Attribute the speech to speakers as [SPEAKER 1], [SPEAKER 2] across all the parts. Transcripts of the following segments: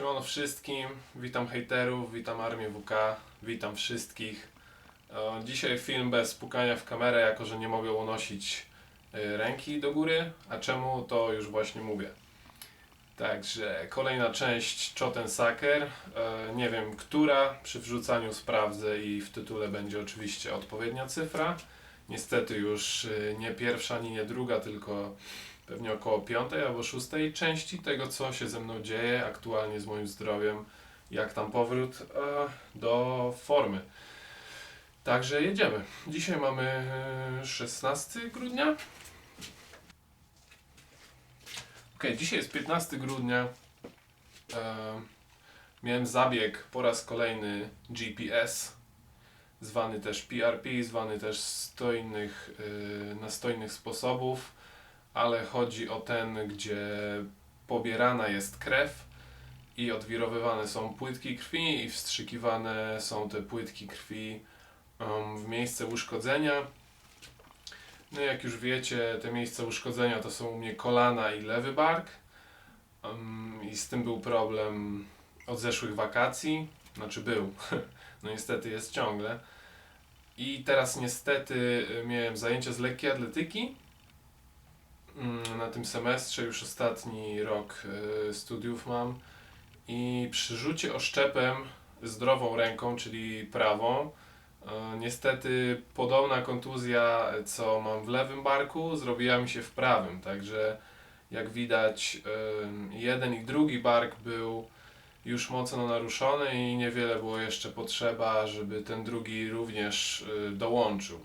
[SPEAKER 1] Siemano wszystkim, witam hejterów, witam Armię WK, witam wszystkich. E, Dzisiaj film bez pukania w kamerę, jako że nie mogę unosić e, ręki do góry, a czemu to już właśnie mówię. Także kolejna część Choten Saker, E, nie wiem która, przy wrzucaniu sprawdzę i w tytule będzie oczywiście odpowiednia cyfra. Niestety już nie pierwsza, ani nie druga, tylko pewnie około piątej albo szóstej części tego, co się ze mną dzieje aktualnie z moim zdrowiem, jak tam powrót e, do formy. Także jedziemy. Dzisiaj mamy e, 16 grudnia. Ok, dzisiaj jest 15 grudnia. E, miałem zabieg po raz kolejny GPS, zwany też PRP, zwany też 100 innych, e, na 100 innych sposobów ale chodzi o ten, gdzie pobierana jest krew i odwirowywane są płytki krwi i wstrzykiwane są te płytki krwi w miejsce uszkodzenia. No jak już wiecie, te miejsca uszkodzenia to są u mnie kolana i lewy bark. I z tym był problem od zeszłych wakacji. Znaczy był. No niestety jest ciągle. I teraz niestety y, miałem zajęcia z lekkiej atletyki na tym semestrze, już ostatni rok y, studiów mam i przy rzucie oszczepem zdrową ręką, czyli prawą, y, niestety podobna kontuzja, co mam w lewym barku, zrobiła mi się w prawym, także jak widać y, jeden i drugi bark był już mocno naruszony i niewiele było jeszcze potrzeba, żeby ten drugi również dołączył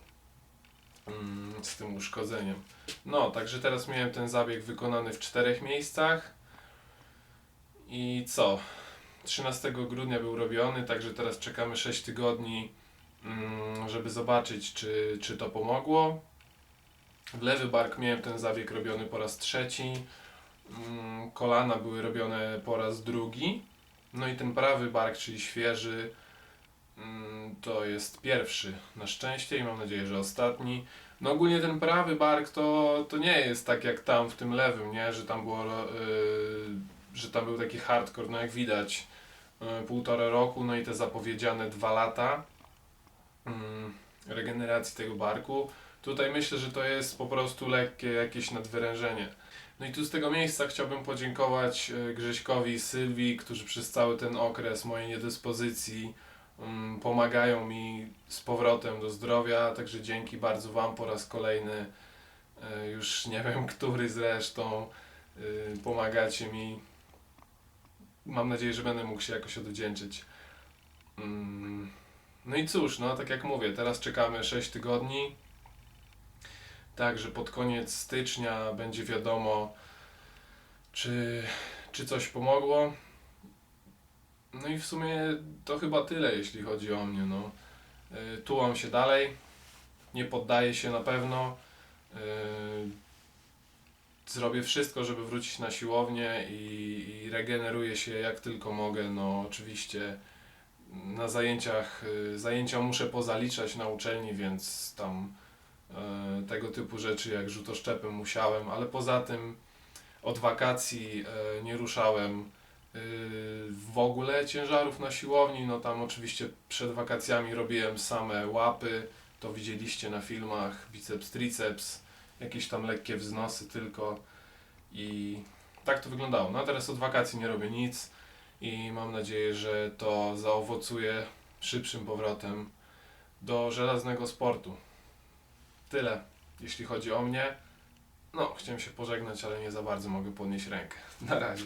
[SPEAKER 1] z tym uszkodzeniem. No, także teraz miałem ten zabieg wykonany w czterech miejscach. I co? 13 grudnia był robiony, także teraz czekamy 6 tygodni, mm, żeby zobaczyć, czy, czy to pomogło. W lewy bark miałem ten zabieg robiony po raz trzeci. Mm, Kolana były robione po raz drugi. No i ten prawy bark, czyli świeży, mm, to jest pierwszy na szczęście i mam nadzieję, że ostatni. No ogólnie ten prawy bark to, to nie jest tak jak tam w tym lewym, nie? Że tam było, yy, że tam był taki hardcore, no jak widać, yy, półtora roku, no i te zapowiedziane dwa lata yy, regeneracji tego barku. Tutaj myślę, że to jest po prostu lekkie jakieś nadwyrężenie. No i tu z tego miejsca chciałbym podziękować yy, Grześkowi i Sylwii, którzy przez cały ten okres mojej niedyspozycji mm, pomagają mi z powrotem do zdrowia, także dzięki bardzo Wam po raz kolejny, e, już nie wiem który zresztą, e, pomagacie mi. Mam nadzieję, że będę mógł się jakoś odwdzięczyć. Mm, No i cóż, no tak jak mówię, teraz czekamy 6 tygodni. Także pod koniec stycznia będzie wiadomo, czy, czy coś pomogło. No i w sumie to chyba tyle, jeśli chodzi o mnie. No. Y, Tułam się dalej, nie poddaję się na pewno. Y, Zrobię wszystko, żeby wrócić na siłownię i, i regeneruję się jak tylko mogę. No oczywiście na zajęciach, y, zajęcia muszę pozaliczać na uczelni, więc tam tego typu rzeczy jak rzutoszczepem musiałem, ale poza tym od wakacji nie ruszałem w ogóle ciężarów na siłowni. No tam oczywiście przed wakacjami robiłem same łapy, to widzieliście na filmach, biceps, triceps, jakieś tam lekkie wznosy tylko i tak to wyglądało. No a teraz od wakacji nie robię nic i mam nadzieję, że to zaowocuje szybszym powrotem do żelaznego sportu. Tyle, jeśli chodzi o mnie. No, chciałem się pożegnać, ale nie za bardzo mogę podnieść rękę. Na razie.